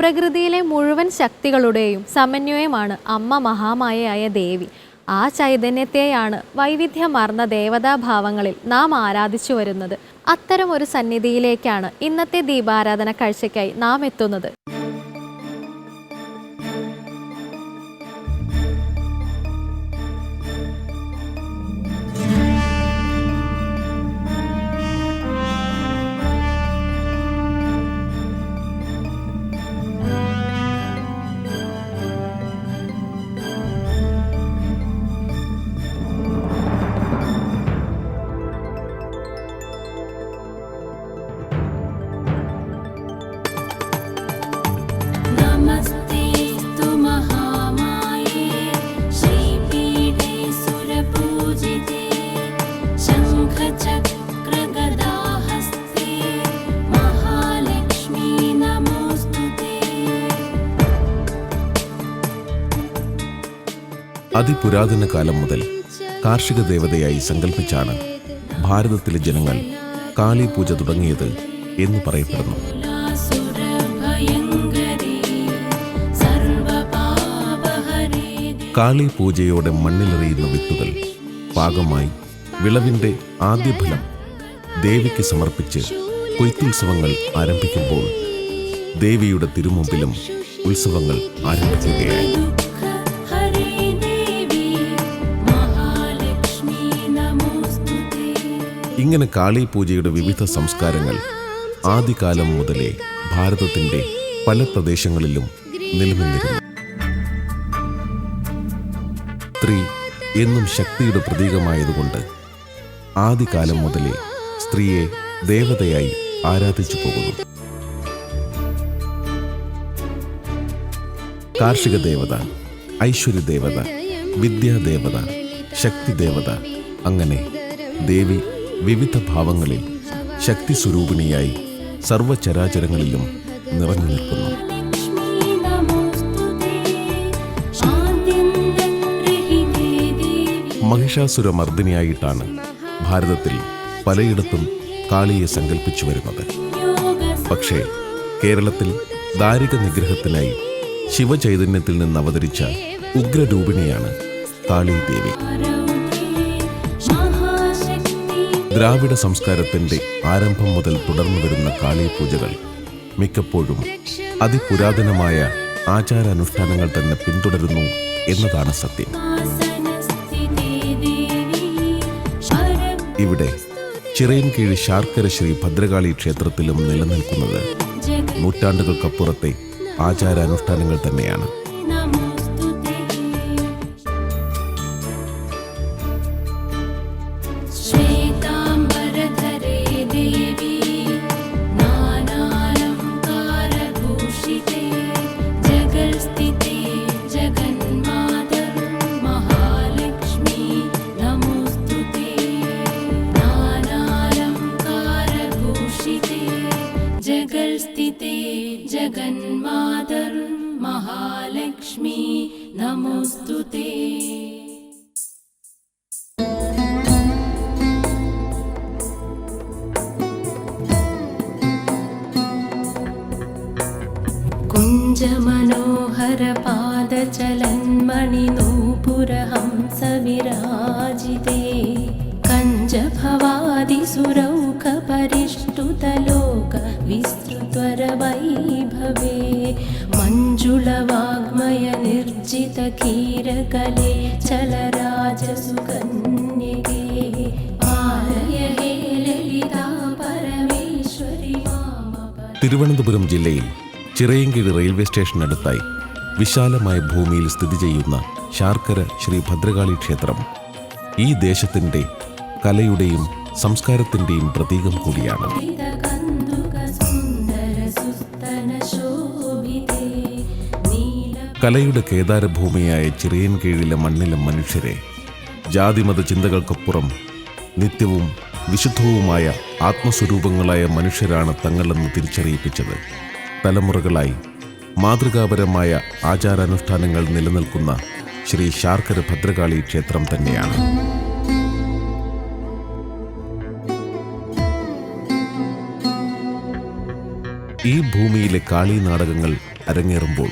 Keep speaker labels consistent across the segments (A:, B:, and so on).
A: പ്രകൃതിയിലെ മുഴുവൻ ശക്തികളുടെയും സമന്വയമാണ് അമ്മ മഹാമായയായ ദേവി. ആ ചൈതന്യത്തെയാണ് വൈവിധ്യമാർന്ന ദേവതാഭാവങ്ങളിൽ നാം ആരാധിച്ചു വരുന്നത്. അത്തരം ഒരു സന്നിധിയിലേക്കാണ് ഇന്നത്തെ ദീപാരാധന കാഴ്ചയ്ക്കായി നാം എത്തുന്നത്.
B: അതിപുരാതന കാലം മുതൽ കാർഷിക ദേവതയായി സങ്കല്പിച്ചാണ് ഭാരതത്തിലെ ജനങ്ങൾ കാളി പൂജ തുടങ്ങിയത് എന്ന് പറയപ്പെടുന്നു. കാളി പൂജയോടെ മണ്ണിലെറിയുന്ന വിത്തുകൾ പാകമായി വിളവിന്റെ ആദ്യഫലം ദേവിക്ക് സമർപ്പിച്ച് കൊയ്ത്തുത്സവങ്ങൾ ആരംഭിക്കുമ്പോൾ ദേവിയുടെ തിരുമുമ്പിലും ഉത്സവങ്ങൾ
C: ആരംഭിക്കുകയായിരുന്നു
B: ഇങ്ങനെ കാളി പൂജയുടെ വിവിധ സംസ്കാരങ്ങൾ ആദ്യകാലം മുതലേ ഭാരതത്തിന്റെ പല പ്രദേശങ്ങളിലും നിലനിന്നിരുന്നു. സ്ത്രീ എന്നും ശക്തിയുടെ പ്രതീകമായതുകൊണ്ട് ആദ്യകാലം മുതലേ സ്ത്രീയെ ദേവതയായി ആരാധിച്ചു പോകുന്നു. കാർഷിക ദേവത ഐശ്വര്യ ദേവത വിദ്യാദേവത ശക്തി ദേവത അങ്ങനെ ദേവി വിവിധ ഭാവങ്ങളിൽ ശക്തി സ്വരൂപിണിയായി സർവചരാചരങ്ങളിലും നിറഞ്ഞു നിൽക്കുന്നു. മഹിഷാസുരമർദ്ദിനിയായിട്ടാണ് ഭാരതത്തിൽ പലയിടത്തും കാളിയെ സങ്കല്പിച്ചു വരുന്നത്. പക്ഷേ കേരളത്തിൽ ദാരിക നിഗ്രഹത്തിനായി ശിവചൈതന്യത്തിൽ നിന്ന് അവതരിച്ച ഉഗ്രരൂപിണിയാണ് കാളി ദേവി ദ്രാവിഡ സംസ്കാരത്തിന്റെ ആരംഭം മുതൽ തുടർന്നു വരുന്ന കാളിപൂജകൾ മിക്കപ്പോഴും അതിപുരാതനമായ ആചാരാനുഷ്ഠാനങ്ങൾ തന്നെ പിന്തുടരുന്നു എന്നതാണ് സത്യം. ഇവിടെ ചിറയൻകീഴ് ശാർക്കര ശ്രീ ഭദ്രകാളി ക്ഷേത്രത്തിലും നിലനിൽക്കുന്നത് നൂറ്റാണ്ടുകൾക്കപ്പുറത്തെ ആചാരാനുഷ്ഠാനങ്ങൾ തന്നെയാണ്.
C: कुञ्जमनोहरपादचलन्मणिनूपुरहंसविराजिते कञ्जभवादिसुरौखपरिष्टुतलोक विस्तृत्वरवैभवे मञ्जुलवाङ्मय निर्जितकीरकले चलराजसुकन्यगे आलय हे ललिता परमेश्वरि मामप
B: തിരുവനന്തപുരം ജില്ലയിൽ ചിറയങ്കിഴി റെയിൽവേ സ്റ്റേഷനടുത്തായി വിശാലമായ ഭൂമിയിൽ സ്ഥിതി ചെയ്യുന്ന ശാർക്കര ശ്രീ ഭദ്രകാളി ക്ഷേത്രം ഈ ദേശത്തിന്റെ കലയുടെയും സംസ്കാരത്തിന്റെയും പ്രതീകം കൂടിയാണ്. കലയുടെ കേദാരഭൂമിയായ ചിറയൻകീഴിലെ മണ്ണിലെ മനുഷ്യരെ ജാതിമത ചിന്തകൾക്കപ്പുറം നിത്യവും വിശുദ്ധവുമായ ആത്മസ്വരൂപങ്ങളായ മനുഷ്യരാണ് തങ്ങളെന്ന് തിരിച്ചറിയിപ്പിച്ചത്. തലമുറകളായി മാതൃകാപരമായ ആചാരാനുഷ്ഠാനങ്ങൾ നിലനിൽക്കുന്ന ശ്രീ ശാർക്കര ഭദ്രകാളി ക്ഷേത്രം തന്നെയാണ്. ഈ ഭൂമിയിലെ കാളി നാടകങ്ങൾ അരങ്ങേറുമ്പോൾ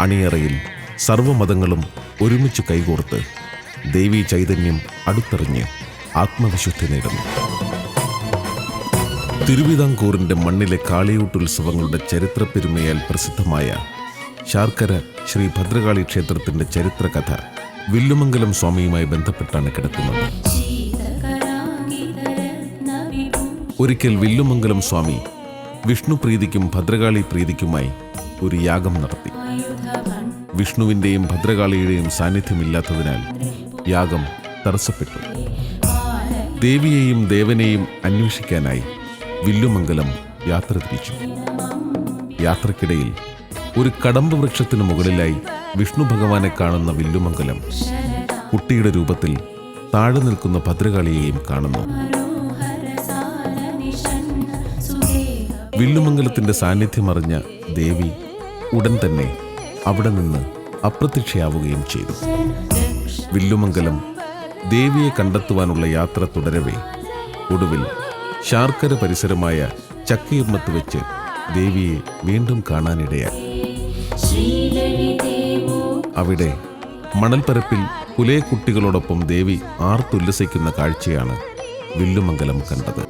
B: അണിയറയിൽ സർവമതങ്ങളും ഒരുമിച്ച് കൈകോർത്ത് ദേവീ ചൈതന്യം അടുത്തെറിഞ്ഞ് ആത്മവിശുദ്ധി നേടുന്നു. തിരുവിതാംകൂറിന്റെ മണ്ണിലെ കാളിയൂട്ടുത്സവങ്ങളുടെ ചരിത്രപ്പെരുമയാൽ പ്രസിദ്ധമായ ശാർക്കര ശ്രീ ഭദ്രകാളി ക്ഷേത്രത്തിന്റെ ചരിത്രകഥ വില്ലുമംഗലം സ്വാമിയുമായി ബന്ധപ്പെട്ടാണ് കിടക്കുന്നത്. ഒരിക്കൽ വില്ലുമംഗലം സ്വാമി വിഷ്ണു പ്രീതിക്കും ഭദ്രകാളി പ്രീതിക്കുമായി ഒരു യാഗം നടത്തി. വിഷ്ണുവിന്റെയും ഭദ്രകാളിയുടെയും സാന്നിധ്യമില്ലാത്തതിനാൽ യാഗം തടസ്സപ്പെട്ടു. ദേവിയെയും ദേവനെയും അന്വേഷിക്കാനായി വില്ലുമംഗലം യാത്ര തിരിച്ചു. യാത്രക്കിടയിൽ ഒരു കടമ്പ് വൃക്ഷത്തിന് മുകളിലായി വിഷ്ണു ഭഗവാനെ കാണുന്ന വില്ലുമംഗലം കുട്ടിയുടെ രൂപത്തിൽ താഴെ നിൽക്കുന്ന ഭദ്രകാളിയെയും കാണുന്നു. വില്ലുമംഗലത്തിന്റെ സാന്നിധ്യമറിഞ്ഞ ദേവി ഉടൻ തന്നെ അവിടെ നിന്ന് അപ്രത്യക്ഷയാവുകയും ചെയ്തു. വില്ലുമംഗലം ദേവിയെ കണ്ടെത്തുവാനുള്ള യാത്ര തുടരവേ. ഒടുവിൽ ശാർക്കര പരിസരമായ ചക്കയമ്മത്ത് വെച്ച് ദേവിയെ വീണ്ടും കാണാനിടയായി. അവിടെ മണൽപ്പരപ്പിൽ കുലയക്കുട്ടികളോടൊപ്പം ദേവി ആർത്തുല്ലസിക്കുന്ന കാഴ്ചയാണ് വില്ലുമംഗലം കണ്ടത്.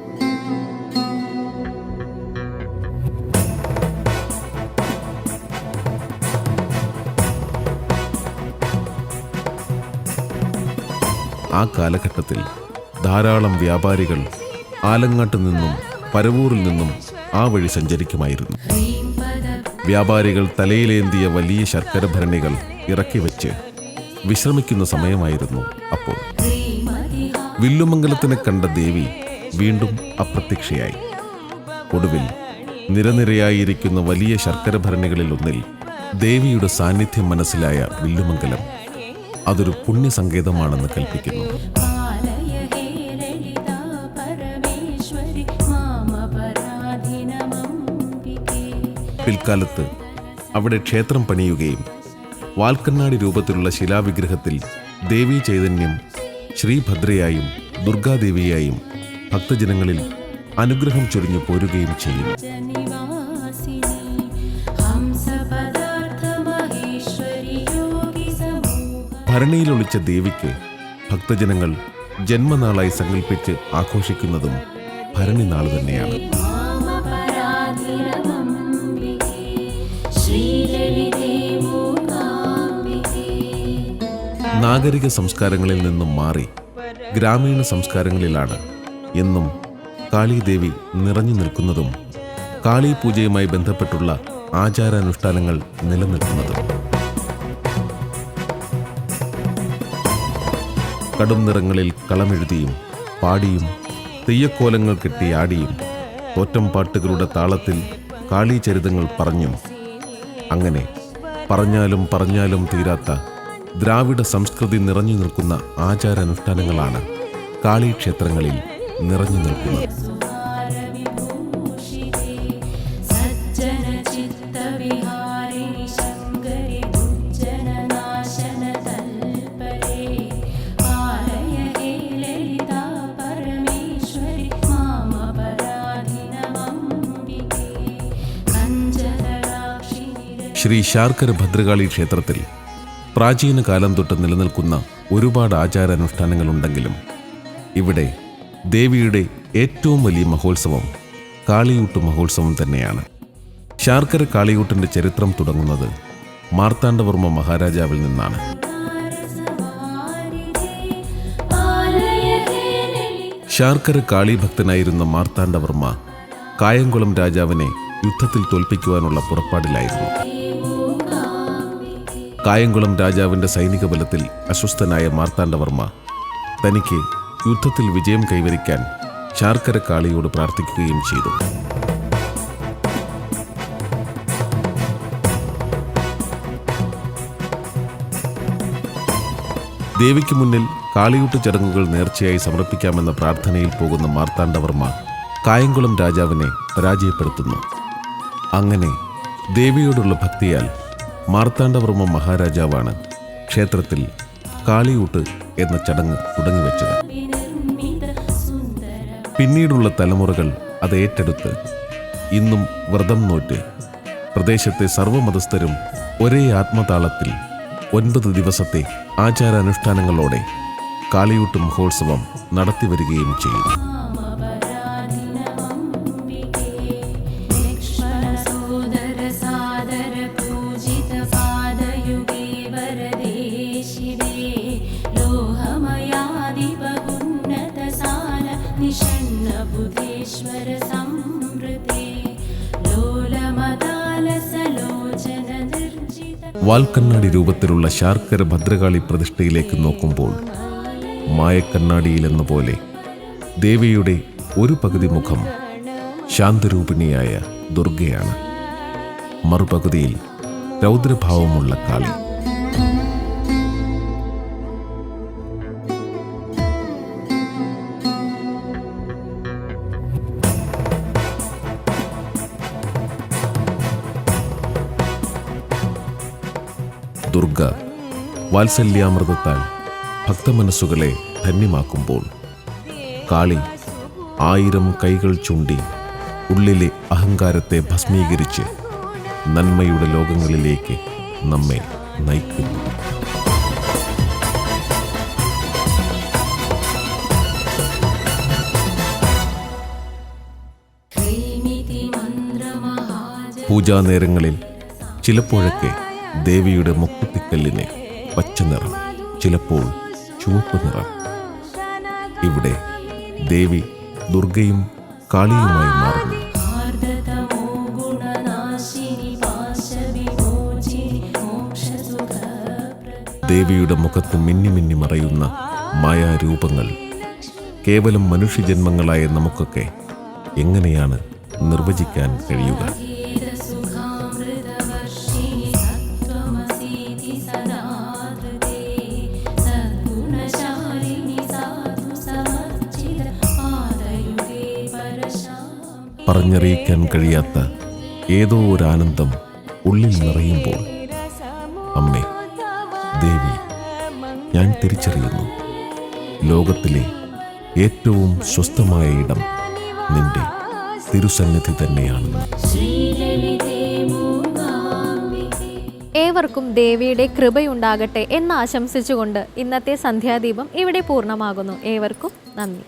B: ആ കാലഘട്ടത്തിൽ ധാരാളം വ്യാപാരികൾ ആലങ്ങാട്ട് നിന്നും പരവൂരിൽ നിന്നും ആ വഴി സഞ്ചരിക്കുമായിരുന്നു. വ്യാപാരികൾ തലയിലേന്തിയ വലിയ ശർക്കര ഭരണികൾ ഇറക്കി വെച്ച് വിശ്രമിക്കുന്ന സമയമായിരുന്നു അപ്പോൾ. വില്ലുമംഗലത്തിനെ കണ്ട ദേവി വീണ്ടും അപ്രത്യക്ഷയായി. ഒടുവിൽ നിരനിരയായിരിക്കുന്ന വലിയ ശർക്കര ഭരണികളിൽ ഒന്നിൽ ദേവിയുടെ സാന്നിധ്യം മനസ്സിലായ വില്ലുമംഗലം അതൊരു പുണ്യസങ്കേതമാണെന്ന് കൽപ്പിക്കുന്നു. പിൽക്കാലത്ത് അവിടെ ക്ഷേത്രം പണിയുകയും വാൽക്കണ്ണാടി രൂപത്തിലുള്ള ശിലാവിഗ്രഹത്തിൽ ദേവി ചൈതന്യം ശ്രീഭദ്രയായും ദുർഗാദേവിയായും ഭക്തജനങ്ങളിൽ അനുഗ്രഹം ചൊരിഞ്ഞു പോരുകയും ചെയ്യും. ഭരണിയിലൊളിച്ച ദേവിക്ക് ഭക്തജനങ്ങൾ ജന്മനാളായി സങ്കല്പിച്ച് ആഘോഷിക്കുന്നതും ഭരണി നാൾ തന്നെയാണ്. നാഗരിക സംസ്കാരങ്ങളിൽ നിന്നും മാറി ഗ്രാമീണ സംസ്കാരങ്ങളിലാണ് എന്നും കാളീദേവി നിറഞ്ഞു നിൽക്കുന്നതും കാളി പൂജയുമായി ബന്ധപ്പെട്ടുള്ള ആചാരാനുഷ്ഠാനങ്ങൾ നിലനിൽക്കുന്നതും. കടും നിറങ്ങളിൽ കളമെഴുതിയും പാടിയും തെയ്യക്കോലങ്ങൾ തോറ്റം പാട്ടുകളുടെ താളത്തിൽ കാളീചരിതങ്ങൾ പറഞ്ഞും. അങ്ങനെ പറഞ്ഞാലും പറഞ്ഞാലും തീരാത്ത ദ്രാവിഡ സംസ്കൃതി നിറഞ്ഞു നിൽക്കുന്ന ആചാരാനുഷ്ഠാനങ്ങളാണ് കാളി ക്ഷേത്രങ്ങളിൽ നിറഞ്ഞു നിൽക്കുന്നത്. ശ്രീ ശാർക്കര ഭദ്രകാളി ക്ഷേത്രത്തിൽ പ്രാചീന കാലം തൊട്ട് നിലനിൽക്കുന്ന ഒരുപാട് ആചാരാനുഷ്ഠാനങ്ങളുണ്ടെങ്കിലും ഇവിടെ ദേവിയുടെ ഏറ്റവും വലിയ മഹോത്സവം കാളിയൂട്ട് മഹോത്സവം തന്നെയാണ്. ശാർക്കര കാളിയൂട്ടിന്റെ ചരിത്രം തുടങ്ങുന്നത് മാർത്താണ്ഡവർമ്മ മഹാരാജാവിൽ നിന്നാണ്. ശാർക്കര കാളിഭക്തനായിരുന്ന മാർത്താണ്ഡവർമ്മ കായംകുളം രാജാവിനെ യുദ്ധത്തിൽ തോൽപ്പിക്കുവാനുള്ള പുറപ്പാടിലായിരുന്നു. കായംകുളം രാജാവിന്റെ സൈനിക ബലത്തിൽ അസ്വസ്ഥനായ മാർത്താണ്ഡവർമ്മ തനിക്ക് യുദ്ധത്തിൽ വിജയം കൈവരിക്കാൻ ശാർക്കര കാളിയോട് പ്രാർത്ഥിക്കുകയും ചെയ്തു. ദേവിക്ക് മുന്നിൽ കാളിയൂട്ട് ചടങ്ങുകൾ നേർച്ചയായി സമർപ്പിക്കാമെന്ന പ്രാർത്ഥനയിൽ പോകുന്ന മാർത്താണ്ഡവർമ്മ കായംകുളം രാജാവിനെ പരാജയപ്പെടുത്തുന്നു. അങ്ങനെ ദേവിയോടുള്ള ഭക്തിയാൽ മാർത്താണ്ഡവർമ്മ മഹാരാജാവാണ് ക്ഷേത്രത്തിൽ കാളിയൂട്ട് എന്ന ചടങ്ങ് തുടങ്ങിവെച്ചത്. പിന്നീടുള്ള തലമുറകൾ അത് ഏറ്റെടുത്ത് ഇന്നും വ്രതം നോറ്റ് പ്രദേശത്തെ സർവമതസ്ഥരും ഒരേ ആത്മതാളത്തിൽ ഒൻപത് ദിവസത്തെ ആചാരാനുഷ്ഠാനങ്ങളോടെ കാളിയൂട്ട് മഹോത്സവം നടത്തിവരികയും ചെയ്യും
C: लोहमयादिबहुन्नतसार निषण्णबुधेश्वर संवृते लोलमदालसलोचन निर्जित
B: വാൽക്കണ്ണാടി രൂപത്തിലുള്ള ശാർക്കര ഭദ്രകാളി പ്രതിഷ്ഠയിലേക്ക് നോക്കുമ്പോൾ മായക്കണ്ണാടിയിലെന്ന പോലെ ദേവിയുടെ ഒരു പകുതി മുഖം ശാന്തരൂപിണിയായ ദുർഗയാണ് മറുപകുതിയിൽ രൗദ്രഭാവമുള്ള കാളി വാത്സല്യാമൃതത്താൽ ഭക്തമനസ്സുകളെ ധന്യമാക്കുമ്പോൾ കാളി ആയിരം കൈകൾ ചൂണ്ടി ഉള്ളിലെ അഹങ്കാരത്തെ ഭസ്മീകരിച്ച് നന്മയുടെ ലോകങ്ങളിലേക്ക് നമ്മെ നയിക്കുന്നു. പൂജാനേരങ്ങളിൽ ചിലപ്പോഴൊക്കെ ദേവിയുടെ മുക്കുത്തിക്കല്ലിനെ പച്ചനിറം ചിലപ്പോൾ ചുവപ്പ് നിറം. ഇവിടെ ദേവി ദുർഗയും കാളിയുമായി മാറുന്നു. ദേവിയുടെ മുഖത്ത് മിന്നി മിന്നി മറയുന്ന മായാരൂപങ്ങൾ കേവലം മനുഷ്യജന്മങ്ങളായ നമുക്കൊക്കെ എങ്ങനെയാണ് നിർവചിക്കാൻ കഴിയുക? പറഞ്ഞറിയിക്കാൻ കഴിയാത്ത ഏതോ ഒരു ആനന്ദം ഉള്ളിൽ നിറയുമ്പോൾ അമ്മേ ദേവി ഞാൻ തിരിച്ചറിയുന്നു. ലോകത്തിലെ ഏറ്റവും സ്വസ്ഥമായ ഇടം നിന്റെ തിരുസന്നിധി തന്നെയാണെന്ന്.
A: ഏവർക്കും ദേവിയുടെ കൃപയുണ്ടാകട്ടെ എന്ന് ആശംസിച്ചുകൊണ്ട് ഇന്നത്തെ സന്ധ്യാദീപം ഇവിടെ പൂർണമാകുന്നു. ഏവർക്കും നന്ദി.